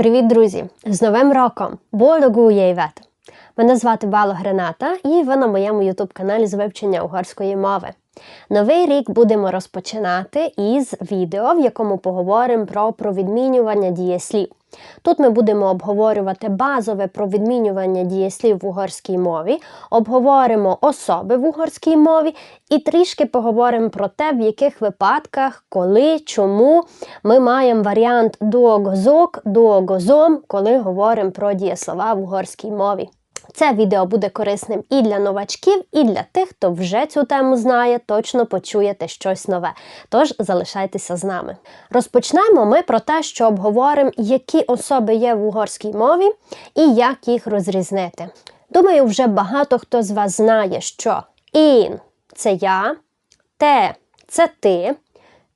Привіт, друзі! З Новим роком! Бологу єйвет! Мене звати Бало Грената, і ви на моєму ютуб-каналі з вивчення угорської мови. Новий рік будемо розпочинати із відео, в якому поговоримо про провідмінювання дієслів. Тут ми будемо обговорювати базове провідмінювання дієслів в угорській мові, обговоримо особи в угорській мові і трішки поговоримо про те, в яких випадках, коли, чому ми маємо варіант дуогозок, дуогозом, коли говоримо про дієслова в угорській мові. Це відео буде корисним і для новачків, і для тих, хто вже цю тему знає, точно почуєте щось нове. Тож залишайтеся з нами. Розпочнемо ми про те, що обговоримо, які особи є в угорській мові і як їх розрізнити. Думаю, вже багато хто з вас знає, що ін це я, те це ти,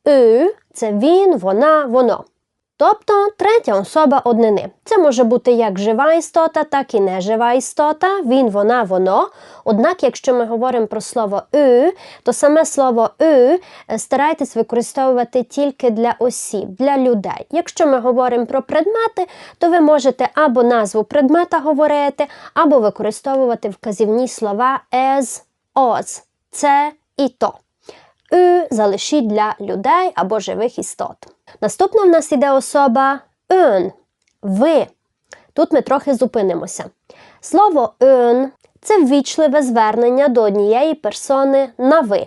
ю це він, вона, воно. Тобто третя особа однини. Це може бути як жива істота, так і нежива істота, він, вона, воно. Однак, якщо ми говоримо про слово «ю», то саме слово «ю» старайтесь використовувати тільки для осіб, для людей. Якщо ми говоримо про предмети, то ви можете або назву предмета говорити, або використовувати вказівні слова «ез», «оз», «це» і «то». «Ю» залишіть для людей або живих істот. Наступна в нас іде особа ön, ви. Тут ми трохи зупинимося. Слово ön це ввічливе звернення до однієї персони на ви.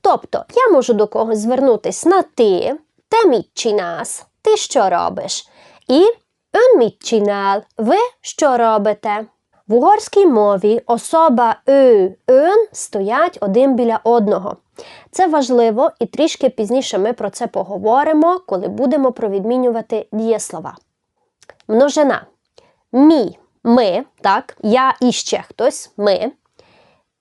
Тобто, я можу до когось звернутися на ти, те мітчінас, ти що робиш? І ön мітчінал, ви що робите? В угорській мові особа «ю», «ön» стоять один біля одного. Це важливо і трішки пізніше ми про це поговоримо, коли будемо провідмінювати дієслова. Множина. Мі, ми, так, я і ще хтось, ми.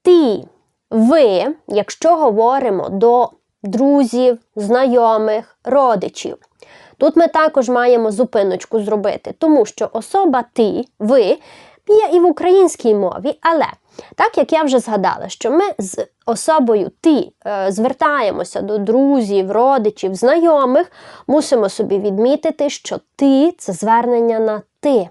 Ти, ви, якщо говоримо до друзів, знайомих, родичів. Тут ми також маємо зупиночку зробити, тому що особа ти, ви є і в українській мові, але так як я вже згадала, що ми з особою ти е, звертаємося до друзів, родичів, знайомих, мусимо собі відмітити, що ти це звернення на ти.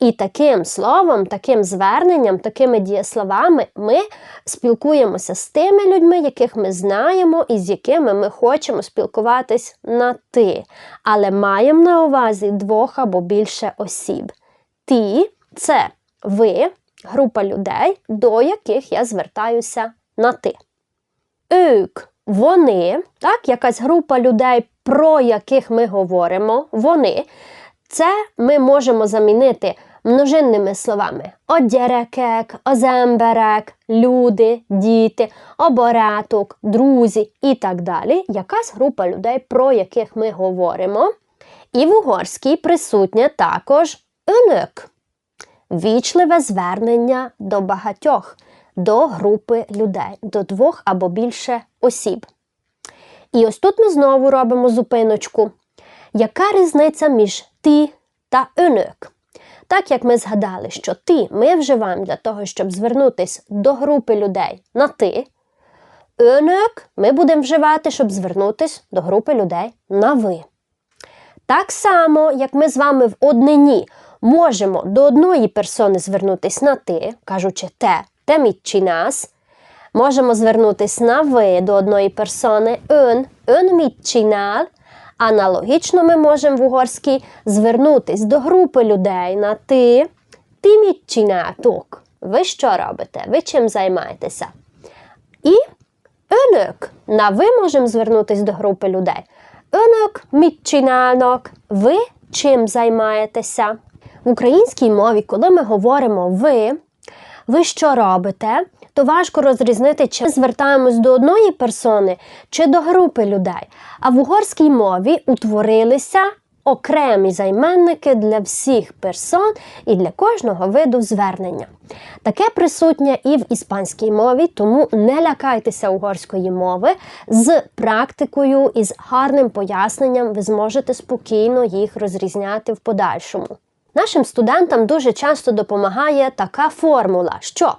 І таким словом, таким зверненням, такими дієсловами ми спілкуємося з тими людьми, яких ми знаємо і з якими ми хочемо спілкуватись на ти. Але маємо на увазі двох або більше осіб. Ти це ви, група людей, до яких я звертаюся на ти. Ők – вони, так, якась група людей, про яких ми говоримо, вони. Це ми можемо замінити множинними словами одярекек, оземберек, люди, діти, обореток, друзі і так далі. Якась група людей, про яких ми говоримо. І в угорській присутнє також önök вічливе звернення до багатьох, до групи людей, до двох або більше осіб. І ось тут ми знову робимо зупиночку. Яка різниця між ти та önök? Так як ми згадали, що ти ми вживаємо для того, щоб звернутися до групи людей на ти, önök ми будемо вживати, щоб звернутися до групи людей на ви. Так само, як ми з вами в однині можемо до одної персони звернутися на ти, кажучи те, те чи нас. Можемо звернутися на ви до одної персони ön, ön mit Аналогічно ми можемо в угорській звернутися до групи людей на ти, ти mit Ви що робите? Ви чим займаєтеся? І önök. На ви можемо звернутися до групи людей. Önök mit Ви чим займаєтеся? В українській мові, коли ми говоримо ви, ви що робите, то важко розрізнити, чи ми звертаємось до одної персони чи до групи людей. А в угорській мові утворилися окремі займенники для всіх персон і для кожного виду звернення. Таке присутнє і в іспанській мові, тому не лякайтеся угорської мови. З практикою і з гарним поясненням ви зможете спокійно їх розрізняти в подальшому. Нашим студентам дуже часто допомагає така формула, що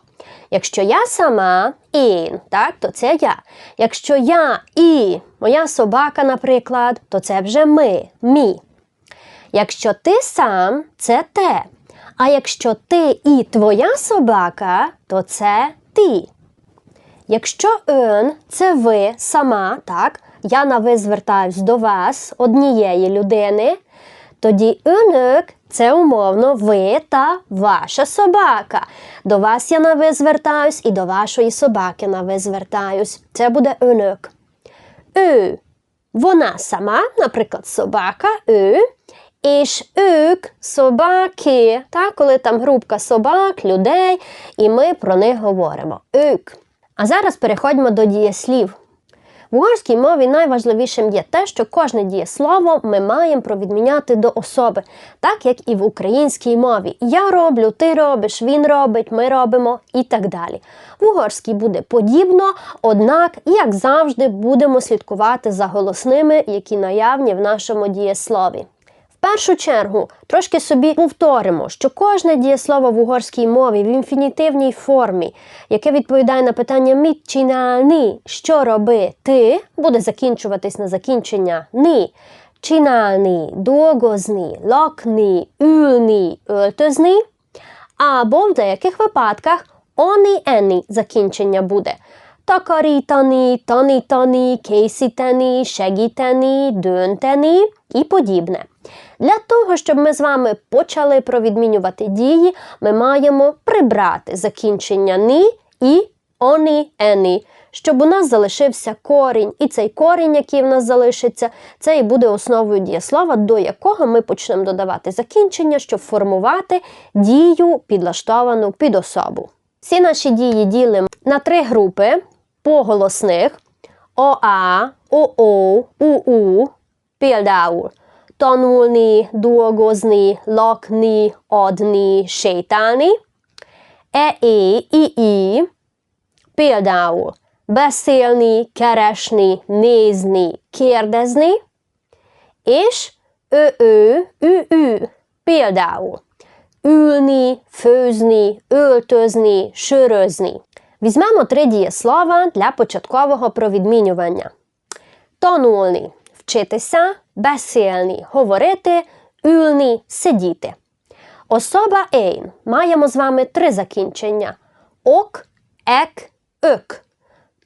якщо я сама ін, так, то це я. Якщо я і моя собака, наприклад, то це вже ми, мі. Якщо ти сам це те. А якщо ти і твоя собака, то це ти. Якщо ön – це ви сама, так, я на ви звертаюсь до вас, однієї людини, тоді önök – це умовно ви та ваша собака. До вас я на ви звертаюсь і до вашої собаки на ви звертаюсь. Це буде önök. Ő – вона сама, наприклад, собака, ő, і ők – собаки, так, коли там групка собак, людей, і ми про них говоримо. Ők. А зараз переходьмо до дієслів. В угорській мові найважливішим є те, що кожне дієслово ми маємо провідміняти до особи, так як і в українській мові. Я роблю, ти робиш, він робить, ми робимо і так далі. В угорській буде подібно, однак, як завжди, будемо слідкувати за голосними, які наявні в нашому дієслові. Першу чергу трошки собі повторимо, що кожне дієслово в угорській мові в інфінітивній формі, яке відповідає на питання міт чи на ні, що робити, буде закінчуватись на закінчення ні. Csinálni, dolgozni, lakni, ülni, öltözni, або в деяких випадках oni ені закінчення буде. Takarítani, tanítani, készíteni, segíteni, dönteni і подібне. Для того, щоб ми з вами почали провідмінювати дії, ми маємо прибрати закінчення ні і оні ені, щоб у нас залишився корінь. І цей корінь, який в нас залишиться, це і буде основою дієслова, до якого ми почнемо додавати закінчення, щоб формувати дію, підлаштовану під особу. Всі наші дії ділимо на три групи поголосних ОА, ОО, УУ, például tanulni, dolgozni, lakni, adni, sétálni. E-é, i-i, például beszélni, keresni, nézni, kérdezni, és ő-ő, ü-ü, például ülni, főzni, öltözni, sörözni. Візьмемо три дієслова для початкового провідмінювання. Тонульний вчитися, beszélni – говорити, ülni – сидіти. Особа «ейн» маємо з вами три закінчення: ок, ек, ök.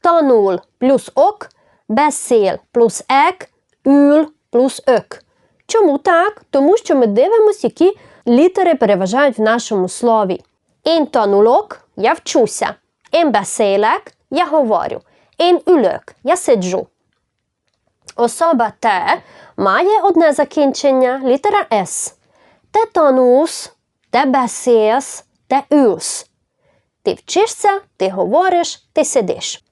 Tanul плюс ок, beszél плюс ек, ül плюс ök. Чому так? Тому що ми дивимося, які літери переважають в нашому слові. Tanulok – я вчуся. Én beszélek – я говорю. Én ülök – я сиджу. Особа те має одне закінчення літера С. Те тонус, те beszélsz, те ülsz. Ти вчишся, ти говориш, ти сидиш.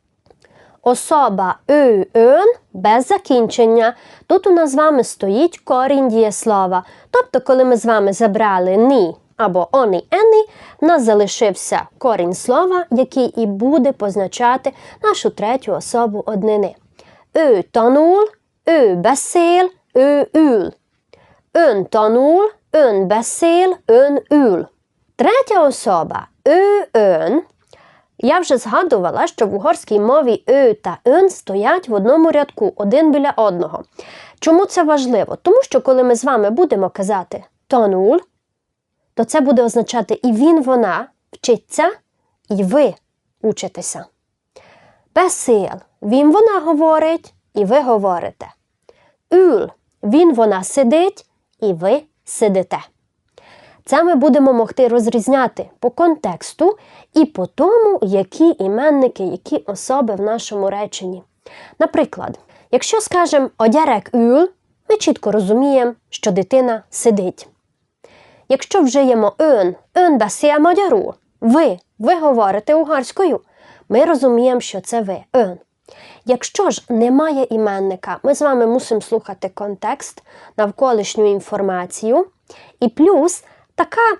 Особа ю, ön без закінчення. Тут у нас з вами стоїть корінь дієслова. Тобто, коли ми з вами забрали ні або оні ені, нас залишився корінь слова, який і буде позначати нашу третю особу однини. Ő tanul, ő beszél, ő ül. Ön tanul, ön beszél, ön ül. Третя особа ő, ön. Я вже згадувала, що в угорській мові «ю» та «ön» стоять в одному рядку один біля одного. Чому це важливо? Тому що коли ми з вами будемо казати «тонул», то це буде означати і він, вона вчиться, і ви учитеся. Бесил він вона говорить, і ви говорите. Ül він вона сидить, і ви сидите. Це ми будемо могти розрізняти по контексту і по тому, які іменники, які особи в нашому реченні. Наприклад, якщо скажемо одярек ül, ми чітко розуміємо, що дитина сидить. Якщо вжиємо ön, ön beszél magyarul, ви, ви говорите угорською, ми розуміємо, що це ви, ön. Якщо ж немає іменника, ми з вами мусимо слухати контекст, навколишню інформацію. І плюс така,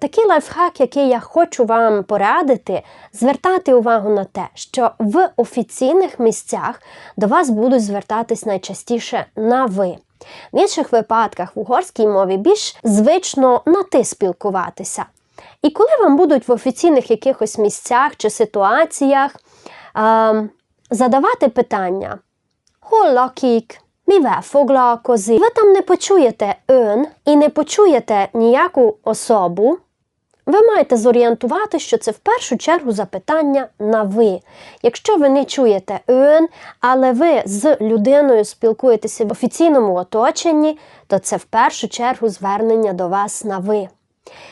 такий лайфхак, який я хочу вам порадити, звертати увагу на те, що в офіційних місцях до вас будуть звертатись найчастіше на ви. В інших випадках в угорській мові більш звично на ти спілкуватися. І коли вам будуть в офіційних якихось місцях чи ситуаціях, задавати питання: Hol? Міве foglalkozik. Ви там не почуєте ön і не почуєте ніяку особу. Ви маєте зорієнтувати, що це в першу чергу запитання на ви. Якщо ви не чуєте ön, але ви з людиною спілкуєтеся в офіційному оточенні, то це в першу чергу звернення до вас на ви.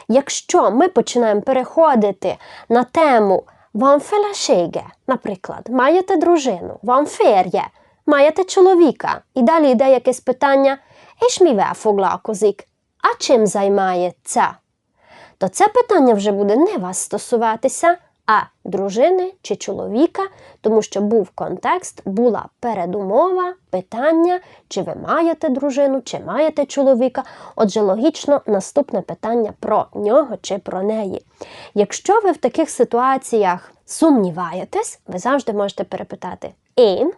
Якщо ми починаємо переходити на тему вам фелашеге, наприклад, маєте дружину, вам фер'є, маєте чоловіка, і далі йде якесь питання, «És mivel foglalkozik?» А чим займається? То це питання вже буде не вас стосуватися, а дружини чи чоловіка, тому що був контекст, була передумова, питання, чи ви маєте дружину, чи маєте чоловіка. Отже, логічно, наступне питання про нього чи про неї. Якщо ви в таких ситуаціях сумніваєтесь, ви завжди можете перепитати «Én?»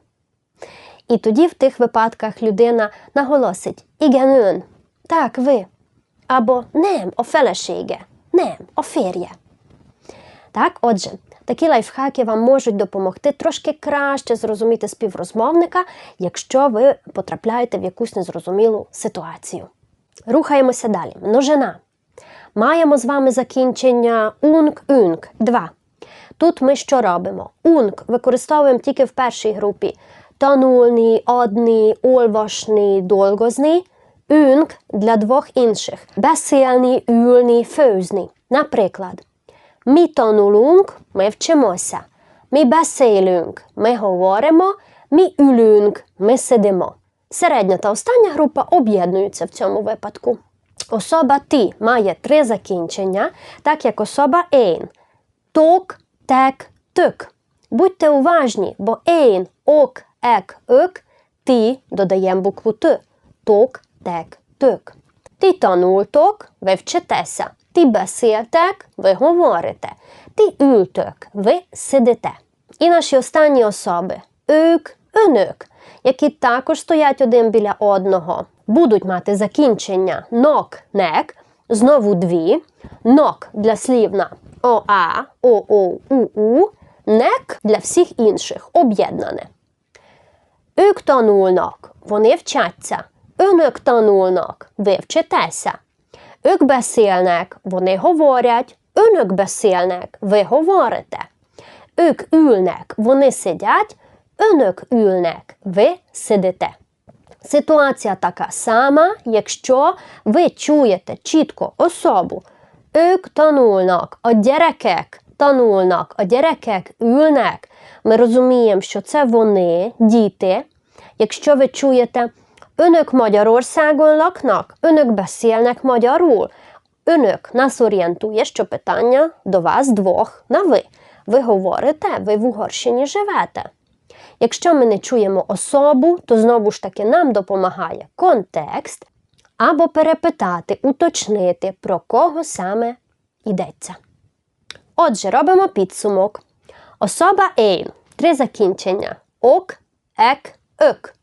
І тоді в тих випадках людина наголосить «Igen ön» – так, ви. Або «Nem, a a férje». Так, отже, такі лайфхаки вам можуть допомогти трошки краще зрозуміти співрозмовника, якщо ви потрапляєте в якусь незрозумілу ситуацію. Рухаємося далі. Множина. Маємо з вами закінчення унг, юнг. Два. Тут ми що робимо? Унг використовуємо тільки в першій групі. Tanulni, adni, olvasni, dolgozni. Ünk для двох інших. Beszélni, ülni, főzni. Наприклад, ми tanulunk, ми вчимося. Ми beszélünk, ми говоримо. Ми ülünk, ми сидимо. Середня та остання група об'єднуються в цьому випадку. Особа ти має три закінчення, так як особа «ейн». Ток, тек, тик. Будьте уважні, бо «ейн», ок, ек, ик, ти додаємо букву Т. Ток, тек, тик. Ти tanultok, ви вчитеся. Ти beszéltek, ви говорите. Ти ültök, ви сидите. І наші останні особи ők, önök, які також стоять один біля одного, будуть мати закінчення нок, нек, знову дві, нок для слів на ОА, ОО, УУ, нек для всіх інших об'єднане. Ők tanulnak, вони вчаться. Önök tanulnak, ви вчитеся. Ők beszélnek, вони говорять. Önök beszélnek, ви говорите. Ők ülnek, вони сидять. Önök ülnek, ви сидите. Ситуація така сама, якщо ви чуєте чітко особу. Ők tanulnak, a gyerekek tanulnak, a gyerekek ülnek. Ми розуміємо, що це вони, діти. Якщо ви чуєте Önök Magyarországon laknak? Önök beszélnek magyarul? Önök нас орієнтує, що питання до вас двох на ви. Говорите, ви в Угорщині живете. Якщо ми не чуємо особу, то знову ж таки нам допомагає контекст або перепитати, уточнити, про кого саме йдеться. Отже, робимо підсумок. Особа «ейн» – три закінчення: ок, ек, ик.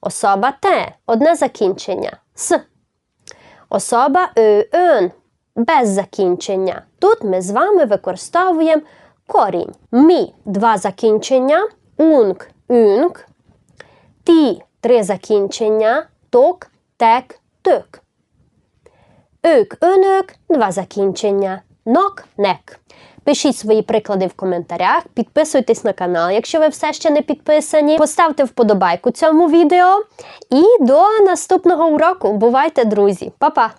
Особа те одне закінчення с. Особа «ön» без закінчення. Тут ми з вами використовуємо корінь. Мі два закінчення, унг, юнг, ті три закінчення, ток, тек, тик. Ők, önök два закінчення, нок, нек. Пишіть свої приклади в коментарях, підписуйтесь на канал, якщо ви все ще не підписані. Поставте вподобайку цьому відео. І до наступного уроку. Бувайте, друзі! Па-па!